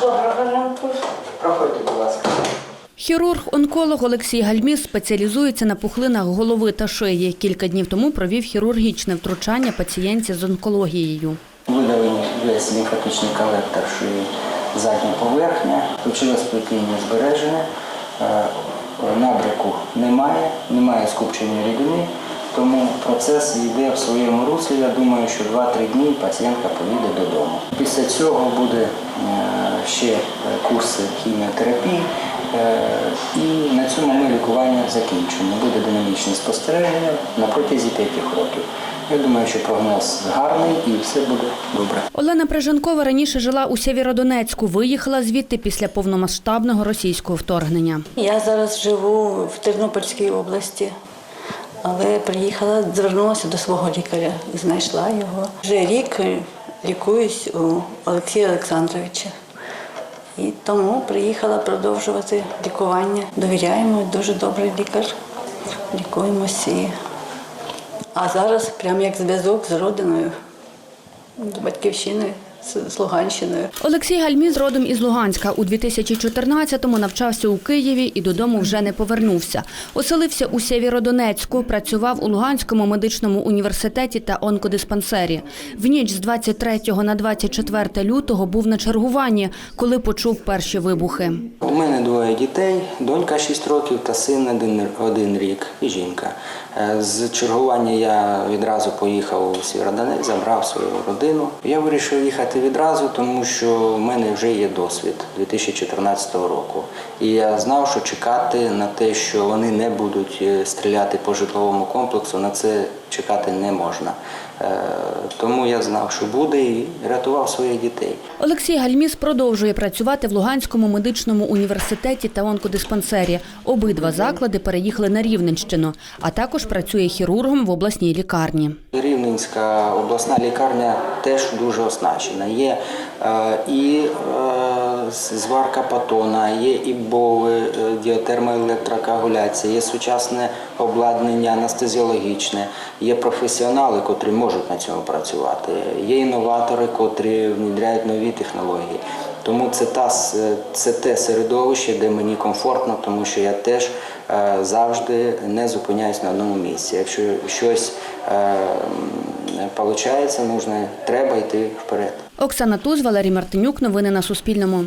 Доброго ранку. Проходьте, будь ласка. Хірург-онколог Олексій Гальміс спеціалізується на пухлинах голови та шиї. Кілька днів тому провів хірургічне втручання пацієнтів з онкологією. Видалені весь лімфатичний колектор шиї задня поверхня, ключове сплетіння збережене, набряку немає, немає скупчення рідини, тому процес йде в своєму руслі. Я думаю, що 2-3 дні пацієнтка поїде додому. Після цього буде е, ще е, курси хіміотерапії. е, І на цьому ми лікування закінчимо. Буде динамічне спостереження на протязі 5 років. Я думаю, що прогноз гарний і все буде добре. Олена Прижанкова раніше жила у Сєвєродонецьку, виїхала звідти після повномасштабного російського вторгнення. Я зараз живу в Тернопільській області, але приїхала, звернулася до свого лікаря знайшла його. Вже рік лікуюсь у Олексія Олександровича. І тому приїхала продовжувати лікування. Довіряємо, дуже добрий лікар. Лікуємося. А зараз прям як зв'язок з родиною, з батьківщиною, з- з Луганщиною. Олексій Гальміс родом із Луганська. У 2014-му навчався у Києві і додому вже не повернувся. Оселився у Сєвєродонецьку, працював у Луганському медичному університеті та онкодиспансері. В ніч з 23 на 24 лютого був на чергуванні, коли почув перші вибухи. У мене двоє дітей, донька 6 років та син один, один рік і жінка. Е, З чергування я відразу поїхав у Сєвєродонець, забрав свою родину. Я вирішив їхати відразу, тому що в мене вже є досвід 2014 року. І я знав, що чекати на те, що вони не будуть е, стріляти по житловому комплексу, на це чекати не можна. Е, Тому я знав, що буде, і рятував своїх дітей. Олексій Гальміс продовжує працювати в Луганському медичному університеті та онкодиспансері. Обидва заклади переїхали на Рівненщину, а також працює хірургом в обласній лікарні. Рівненська обласна лікарня теж дуже оснащена. Є е, і е, зварка патона, є і бови, е, діатермоелектрокоагуляція, є сучасне обладнання анестезіологічне, є професіонали, котрі можуть на цьому працювати, є інноватори, котрі внедряють нові технології. Тому це та це те середовище, де мені комфортно, тому що я теж е, завжди не зупиняюсь на одному місці. Якщо щось виходить, нужно, треба йти вперед. Оксана Туз, Валерій Мартинюк. Новини на Суспільному.